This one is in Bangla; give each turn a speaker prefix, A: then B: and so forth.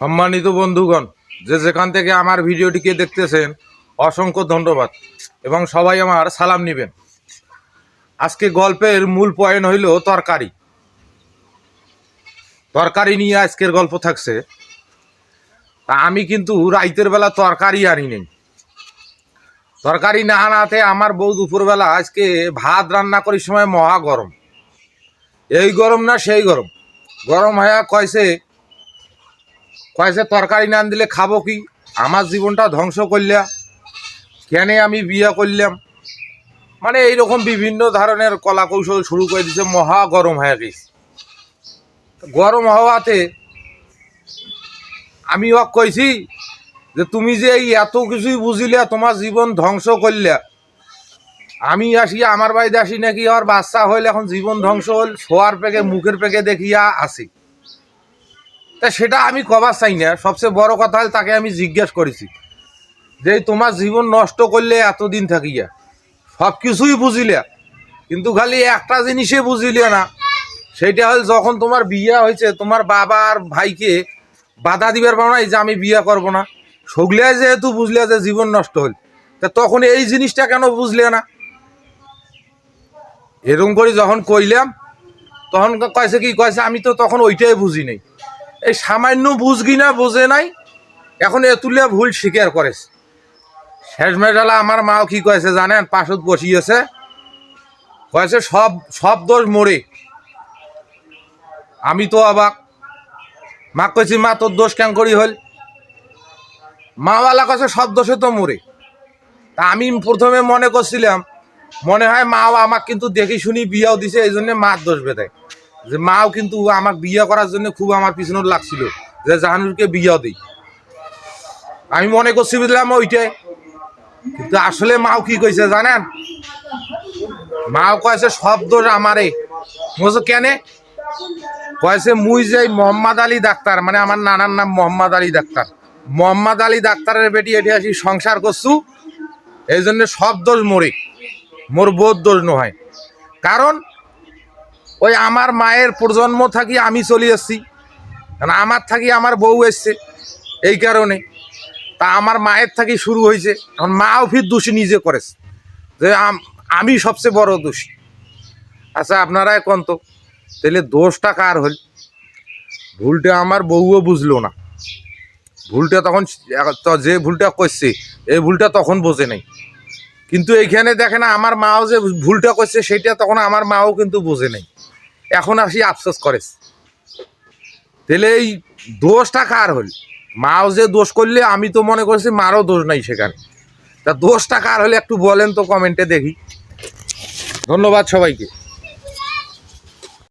A: সম্মানিত বন্ধুগণ, যে যেখান থেকে আমার ভিডিওটিকে দেখতেছেন, অসংখ্য ধন্যবাদ এবং সবাই আমার সালাম নেবেন। আজকে গল্পের মূল পয়েন্ট হইল তরকারি। তরকারি নিয়ে আজকের গল্প থাকছে। তা আমি কিন্তু রাইতের বেলা তরকারি আনি নেই। তরকারি না আনাতে আমার বউ দুপুরবেলা আজকে ভাত রান্না করার সময় মহা গরম। এই গরম না সেই গরম। গরম হয়ে কয়সে কয়েছে তরকারি না দিলে খাব কি? আমার জীবনটা ধ্বংস করলাম কেন আমি বিয়ে করলাম? মানে এইরকম বিভিন্ন ধরনের কলা কৌশল শুরু করে দিছে, মহা গরম হয়ে গেছে। গরম হওয়াতে আমি ওক কইছি যে তুমি যে এই এত কিছুই বুঝিলে, তোমার জীবন ধ্বংস করলে আমি আসি আমার বাড়িতে আসি নাকি, আর বাচ্চা হইলে এখন জীবন ধ্বংস হল, শোয়ার পেকে, মুখের পেকে দেখিয়া আসি। তা সেটা আমি কবার চাই না। সবচেয়ে বড় কথা হল তাকে আমি জিজ্ঞেস করেছি। যে তোমার জীবন নষ্ট করলে এতদিন থাকিয়া। সব কিছুই বুঝিলে। কিন্তু খালি একটা জিনিসে বুঝিলে না। সেইটা হল যখন তোমার বিয়ে হয়েছে, তোমার বাবা আর ভাইকে বাধা দিবার পাও নাই যে আমি বিয়ে করব না। সগলে যেহেতু বুঝলে যে জীবন নষ্ট হল, তা তখন এই জিনিসটা কেন বুঝলে না? এরকম করে যখন কইলাম, তখন কয়েছে কি কয়েছে আমি তো তখন ওইটাই বুঝি নাই। এই সামান্য বুঝগি না, বোঝে নাই। এখন এ এতুলিয়া ভুল স্বীকার করেছে। শেষ মেটালা আমার মাও কি কয়েছে জানেন? পাশত বসিয়েছে। কয়েছে সব সব দোষ মরে। আমি তো অবাক। মা কইছি, মা, তোর দোষ কেন করি হল মাওয়ালা কাছে সব দোষে তো মরে। তা আমি প্রথমে মনে করছিলাম, মনে হয় মাও আমাকে কিন্তু দেখি শুনি বিয়াও দিছে, এই জন্য মার দোষ বেঁধে। যে মাও কিন্তু আমাকে বিয়ে করার জন্য খুব আমার পিছনে লাগছিল, যে জাহানুরকে বিয়েও দিই। আমি মনে করছি বুঝলাম ওইটাই। কিন্তু আসলে মাও কি কইছে জানেন? মাও কয়েছে সব দোষ আমারে বলছে কেনে? কয়েছে মুই যে মোহাম্মদ আলী ডাক্তার মানে আমার নানার নাম মোহাম্মদ আলী ডাক্তার। মোহাম্মদ আলী ডাক্তারের বেটি, এটি আসি সংসার করছু। এই জন্য সব দোষ মরে। মোর বোধ দোষ নয়। কারণ ওই আমার মায়ের প্রজন্ম থাকি আমি চলে এসছি কারণ আমার থাকি আমার বউ এসছে। এই কারণে। তা আমার মায়ের থাকি শুরু হয়েছে। এখন মাও ফির দোষী নিজে করেছে। যে আম- সবচেয়ে বড় দোষী। আচ্ছা আপনারা এখন তো, তাহলে দোষটা কার হল? ভুলটা আমার বউও বুঝলো না। ভুলটা তখন যে ভুলটা করছে এই ভুলটা তখন বোঝে নাই। কিন্তু এইখানে দেখে না আমার মাও যে ভুলটা করছে, সেটা তখন আমার মাও কিন্তু বোঝে নাই। এখন আসি আফসোস করে তাহলে এই দোষটা কার হল? মাও যে দোষ করলে, আমি তো মনে করছি মারও দোষ নাই সেখানে। তা দোষটা কার হলে একটু বলেন তো কমেন্টে দেখি। ধন্যবাদ সবাইকে।